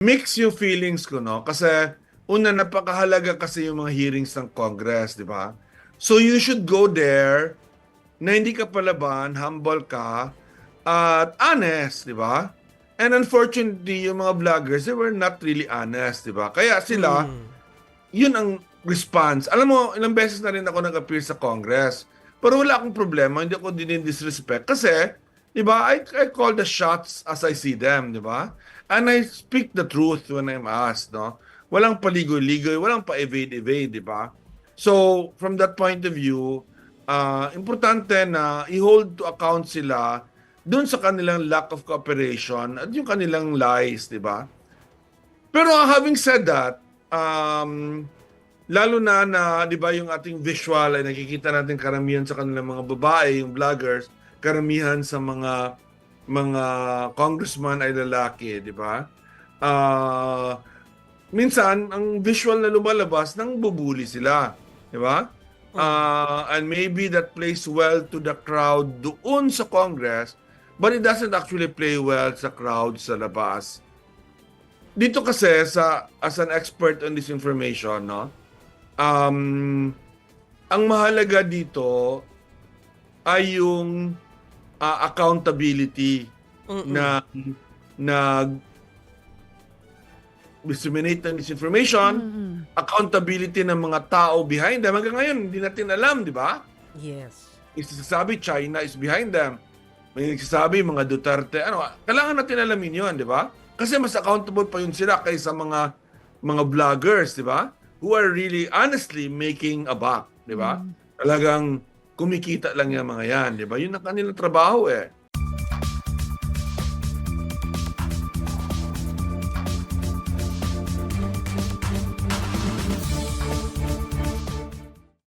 mix yung feelings ko, no? Kasi, una, napakahalaga kasi yung mga hearings ng Congress, di ba? So, you should go there na hindi ka palaban, humble ka, at honest, di ba? And unfortunately, yung mga vloggers, they were not really honest, di ba? Kaya sila, Mm. yun ang response. Alam mo, ilang beses na rin ako nag-appear sa Congress. Pero wala akong problema, hindi ako din disrespect. Kasi, di ba, I, I call the shots as I see them, di ba? And I speak the truth when I'm asked, no? Walang paligoy-ligoy, walang pa-evade-evade, di ba? So, from that point of view, ah, importante na i-hold to account sila dun sa kanilang lack of cooperation at yung kanilang lies, di ba? Pero having said that, um, lalo na na, di ba, yung ating visual ay nakikita natin karamihan sa kanilang mga babae, yung vloggers, karamihan sa mga mga congressman ay lalaki, di ba? Ah, minsan, ang visual na lumalabas, nang bubuli sila, di ba? Ah, and maybe that plays well to the crowd doon sa Congress, but it doesn't actually play well sa crowd sa labas dito kasi sa as an expert on this information no um ang mahalaga dito ay yung ah, accountability Mm-mm. na nag disseminate ng disinformation, Mm-mm. accountability ng mga tao behind them. Hanggang ngayon, hindi natin alam, di ba? Yes. Isasabi China is behind them. May nagsasabi mga Duterte, ano, kailangan natin alamin yun, di ba? Kasi mas accountable pa yun sila kaysa mga mga vloggers, di ba? Who are really honestly making a buck, di ba? Talagang kumikita lang yung mga yan, di ba? Yun ang kanilang trabaho eh.